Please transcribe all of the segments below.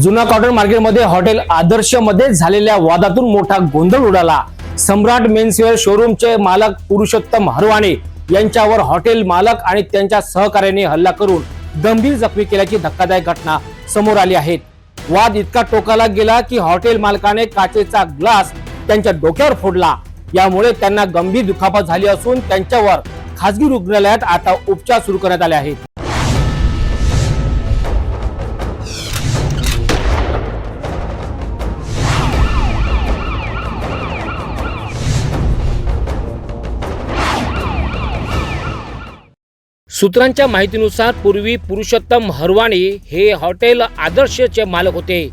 जुना कॉटन मार्केटमध्ये हॉटेल आदर्शमध्ये झालेल्या वादातून मोठा गोंधळ उडाला. सम्राट मेन्सवेअर शोरूमचे मालक पुरुषोत्तम हरवाणे यांच्यावर हॉटेल मालक आणि त्यांच्या सहकार्याने हल्ला करून गंभीर जखमी केल्याची धक्कादायक घटना समोर आली आहे. वाद इतका टोकाला गेला की हॉटेल मालकाने काचेचा ग्लास त्यांच्या डोक्यावर फोडला. यामुळे त्यांना गंभीर दुखापत झाली असून त्यांच्यावर खासगी रुग्णालयात आता उपचार सुरू करण्यात आले आहेत. सूत्रांच्या माहितीनुसार पूर्वी पुरुषोत्तम हरवाणी हे हॉटेल आदर्शचे मालक होते.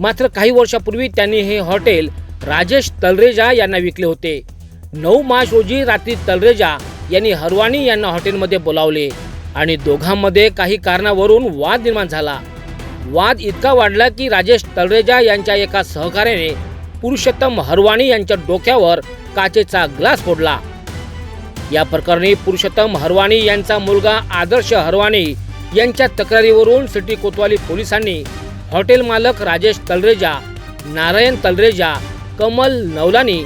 मात्र काही वर्षापूर्वी त्यांनी हे हॉटेल राजेश तलरेजा यांना विकले होते. नऊ मार्च रोजी रात्री तलरेजा यांनी हरवाणी यांना हॉटेलमध्ये बोलावले आणि दोघांमध्ये काही कारणावरून वाद निर्माण झाला. वाद इतका वाढला की राजेश तलरेजा यांच्या एका सहकार्याने पुरुषोत्तम हरवाणी यांच्या डोक्यावर काचेचा ग्लास फोडला. या प्रकरणी पुरुषोत्तम हरवाणी यांचा मुलगा आदर्श हरवाणी यांच्या तक्रारीवरून सिटी कोतवाली पोलिसांनी हॉटेल मालक राजेश तलरेजा नारायण तलरेजा कमल नवलानी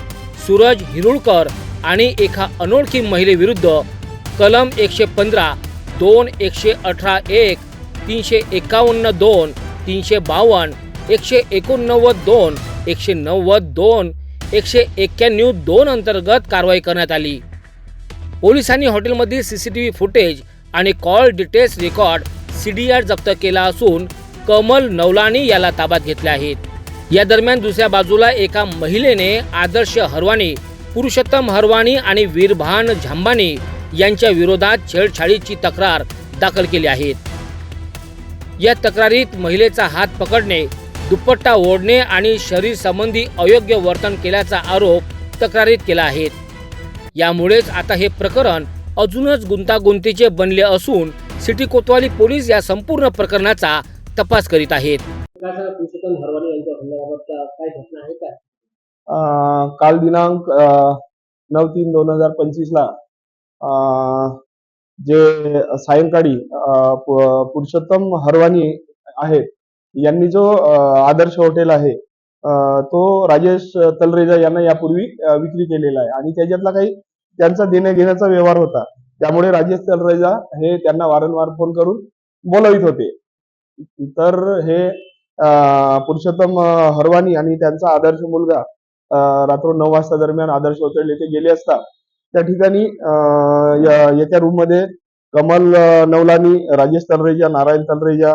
सूरज हिरुळकर आणि एका अनोळखी महिलेविरुद्ध कलम एकशे पंधरा दोन एकशे अठरा एक तीनशे एकावन्न दोन तीनशे बावन्न एकशे एकोणनव्वद दोन एकशे नव्वद दोन एकशे एक्क्याण्णव दोन अंतर्गत कारवाई करण्यात आली. पोलिसांनी हॉटेलमधील सीसीटीव्ही फुटेज आणि कॉल डिटेल्स रेकॉर्ड सीडीआर जप्त केला असून कमल नवलानी याला ताब्यात घेतले आहेत. या दरम्यान दुसऱ्या बाजूला एका महिलेने आदर्श हरवाणी पुरुषोत्तम हरवाणी आणि वीरभान झांबानी यांच्या विरोधात छेडछाडीची तक्रार दाखल केली आहे. या तक्रारीत महिलेचा हात पकडणे दुपट्टा ओढणे आणि शरीर संबंधी अयोग्य वर्तन केल्याचा आरोप तक्रारीत केला आहे. यामुळेच आता हे प्रकरण अजूनच गुंतागुंतीचे बनले असून सिटी कोतवाली पोलीस या संपूर्ण प्रकरणाचा तपास करीत आहेत. काल दिनांक नऊ तीन दोन हजार पंचवीस ला जे सायंकाळी पुरुषोत्तम हरवानी आहेत यांनी जो आदर्श हॉटेल आहे तो राजेश तलरेजा यांना यापूर्वी विक्री केलेला आहे. आणि त्याच्यातला काही त्यांचा देण्या घेण्याचा व्यवहार होता. त्यामुळे राजेश तलरेजा हे त्यांना वारंवार फोन करून बोलावित होते. तर हे पुरुषोत्तम हरवानी आणि त्यांचा आदर्श मुलगा रात्र नऊ वाजता दरम्यान आदर्श हॉटेल येथे गेले असता त्या ठिकाणी अं, एका रूममध्ये कमल नवलानी राजेश तलरेजा नारायण तलरेजा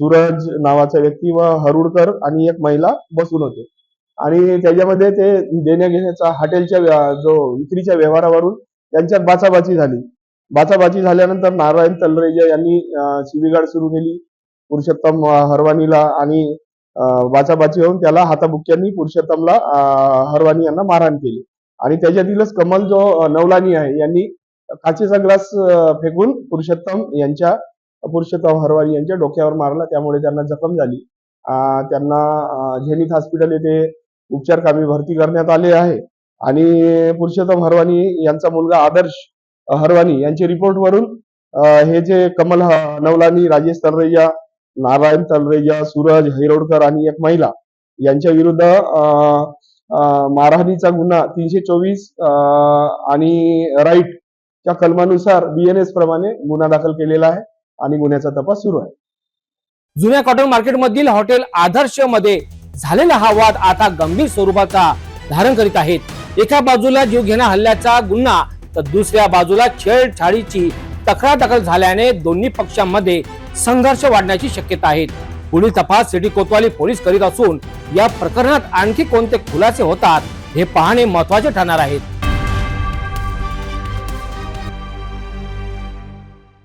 सूरज नावाचा व्यक्ती व हरुडकर आणि एक महिला बसून होते. आणि त्याच्यामध्ये ते देण्या घेण्याचा हॉटेलच्या जो विक्रीच्या व्यवहारावरून त्यांच्यात बाचाबाची झाली. बाचाबाची झाल्यानंतर नारायण तलरेजा यांनी अं, सुरू केली. पुरुषोत्तम हरवानीला आणि बाचाबाची होऊन त्याला हाताबुक्क्यांनी पुरुषोत्तमला हरवानी यांना मारहाण केली. आणि त्याच्यातीलच कमल जो नवलानी आहे यांनी काचेचा ग्लास फेकून पुरुषोत्तम यांच्या पुरुषोत्तम हरवानी यांच्या डोक्यावर मारला त्यामुळे त्यांना जखम झाली. त्यांना झेनिथ हॉस्पिटल येथे उपचार कामी भरती करण्यात आले आहे. आणि पुरुषोत्तम हरवानी यांचा मुलगा आदर्श हरवानी यांचे रिपोर्ट वरून हे जे कमल नवलानी राजेश तलरेजा नारायण तलरेजा सूरज हैरोडकर आणि एक महिला यांच्या विरुद्ध मारहाणीचा गुन्हा तीनशे चोवीस आणि राईट च्या कलमानुसार बीएनएस प्रमाणे गुन्हा दाखल केलेला आहे. आणि गुन्ह्याचा तपास सुरू आहे. जुन्या कॉटन मार्केटमधील हॉटेल आदर्शमध्ये झालेला हा वाद आता गंभीर स्वरूपाचा धारण करीत आहेत. एका बाजूला जीवघेणा हल्ल्याचा गुन्हा तर दुसऱ्या बाजूला छेडछाडीची तक्रार दाखल झाल्याने दोन्ही पक्षांमध्ये संघर्ष वाढण्याची शक्यता आहे. पुढील तपास सिटी कोतवाली पोलीस करीत असून या प्रकरणात आणखी कोणते खुलासे होतात हे पाहणे महत्त्वाचे ठरणार आहे.